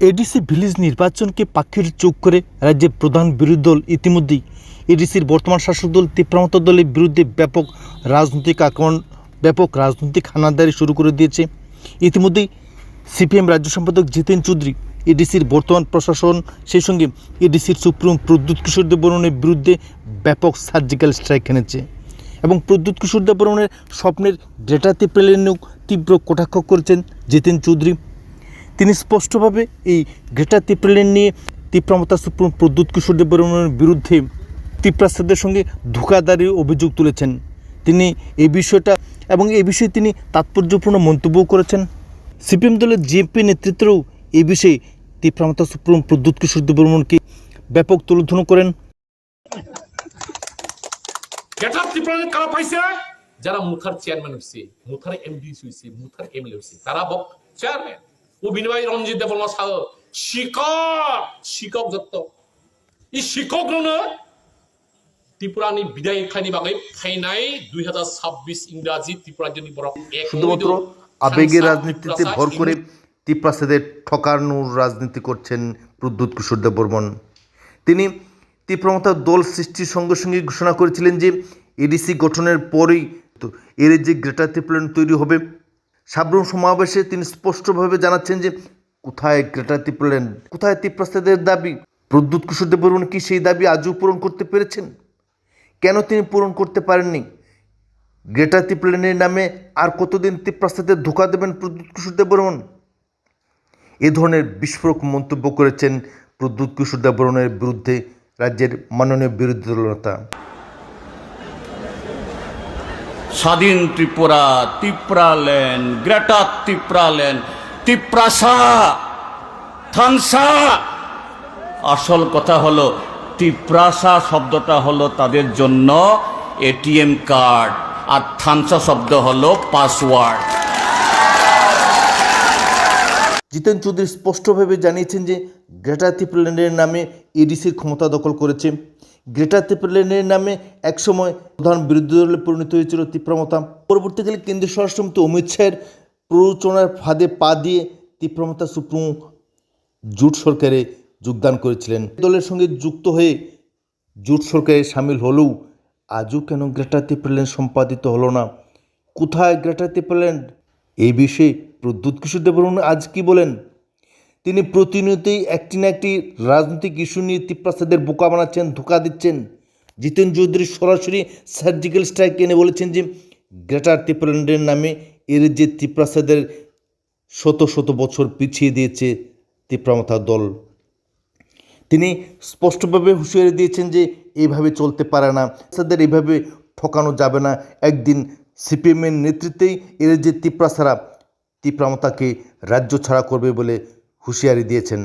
ADC village নির্বাচনকে পাখির চোখ করে রাজ্যের প্রধান বিরোধী দল ইতিমধ্যেই এডিসির বর্তমান শাসক দল তীব্রামত দলের বিরুদ্ধে ব্যাপক রাজনৈতিক আক্রমণ, ব্যাপক রাজনৈতিক হানাদারি শুরু করে দিয়েছে। ইতিমধ্যেই সিপিএম রাজ্য সম্পাদক জিতেন চৌধুরী এডিসির বর্তমান প্রশাসন, সেই সঙ্গে এডিসির সুপ্রিম প্রদ্যুৎ কিশোর দেববর্মনের বিরুদ্ধে ব্যাপক সার্জিক্যাল স্ট্রাইক এনেছে এবং প্রদ্যুৎ কিশোর দেববর্মনের স্বপ্নের ডেটাতে প্রেলেনেও তীব্র কটাক্ষ করেছেন জিতেন চৌধুরী। তিনি স্পষ্টভাবে এই গ্রেটার তিপ্রেলেন নিয়ে তীব্রমতা সুপ্রিম প্রদ্যুৎ কিশোর দেববর্মনের বিরুদ্ধে তিপ্রাসাদের সঙ্গে ধোকাদারির অভিযোগ তুলেছেন। তিনি এই বিষয়টা এবং এই বিষয়ে তিনি তাৎপর্যপূর্ণ মন্তব্য করেছেন। সিপিএম দলের জিএপি নেতৃত্বেও এই বিষয়ে তীব্রমতা সুপ্রিম প্রদ্যুৎ কিশোর দেববর্মনকে ব্যাপক তুলোধন করেন। যারা মুথার চেয়ারম্যান হচ্ছে মুথার এমডি হয়েছে মুথার এমএলএ হচ্ছে তারা চেয়ারম্যান বিনিময় রঞ্জিত দেবর্মা সাহ শিক্ষক শিক্ষক যত ই শিক্ষক নো ত্রিপুরানি বিদায় খাইনি বাগै ফাইনাই দুই হাজার ছাব্বিশ ইংরাজি ত্রিপুরা জন্য শুধুমাত্র আবেগের রাজনীতিতে ভর করে তিপ্রাসাদের ঠকানোর রাজনীতি করছেন প্রদ্যুৎ কিশোর দেববর্মন। তিনি তীব্রমতার দল সৃষ্টির সঙ্গে সঙ্গে ঘোষণা করেছিলেন যে এডিসি গঠনের পরেই তো এর যে গ্রেটার ত্রিপ্লান তৈরি হবে সাবরুম সমাবেশে তিনি স্পষ্টভাবে জানাচ্ছেন যে, কোথায় গ্রেটার ত্রিপ্লান কোথায় তিপ্রাসাদের দাবি? প্রদ্যুৎ কিশোর দেববর্মন কি সেই দাবি আজও পূরণ করতে পেরেছেন? কেন তিনি পূরণ করতে পারেননি? গ্রেটার তিপ্লেনের নামে আর কতদিন তিপ্রাস্তাতে ধোকা দেবেন প্রদ্যুৎ কিশোর এ ধরনের বিস্ফোরক মন্তব্য করেছেন প্রদ্যুৎ কিশোর বিরুদ্ধে রাজ্যের মাননীয় বিরোধী দলনেতা। স্বাধীন ত্রিপুরা, তিপ্রালেন গ্রেটার তিপ্রালেন, তিপ্রাসা, থানসা। আসল কথা হলো, তিপ্রাসা শব্দটা হলো তাদের জন্য এটিএম কার্ড, আর থানসা শব্দ হলো পাসওয়ার্ড। জিতেন চৌধুরী স্পষ্টভাবে জানিয়েছেন যে গ্রেটার তিপ্লেনের নামে এডিসির ক্ষমতা দখল করেছে। গ্রেটার তিপ্লেনের নামে একসময় প্রধান বিরোধী দলে পরিণত হয়েছিল তীব্রমতা পরবর্তীকালে কেন্দ্রীয় স্বরাষ্ট্রমন্ত্রী অমিত শাহের প্ররোচনার ফাঁদে পা দিয়ে তীব্রমতা সুপ্রিম জোট সরকারে যোগদান করেছিলেন। দলের সঙ্গে যুক্ত হয়ে জোট সরকারে সামিল হলেও আজও কেন গ্রেটার তিপ্লেন সম্পাদিত হলো না? কোথায় গ্রেটার তিপ্লেন এই বিষয়ে প্রদ্যুৎ কিশোর দেববর্মন আজ কি বলেন? তিনি প্রতিনিয়তই একটি না একটি রাজনৈতিক ইস্যু নিয়ে তিপ্রাসাদের বোকা বানাচ্ছেন, ধোকা দিচ্ছেন। জিতেন চৌধুরী সরাসরি সার্জিক্যাল স্ট্রাইক এনে বলেছেন যে, গ্রেটার তিপ্রান্ডের নামে এর যে তিপ্রাসাদের শত শত বছর পিছিয়ে দিয়েছে তিপ্রামথা দল। তিনি স্পষ্টভাবে হুঁশিয়ারি দিয়েছেন যে এইভাবে চলতে পারে না তাদের এইভাবে ঠকানো যাবে না। একদিন সিপিএমের নেতৃত্বেই এর যে তিপ্রাসারা তিপ্রামতাকে রাজ্য ছাড়া করবে বলে হুঁশিয়ারি দিয়েছেন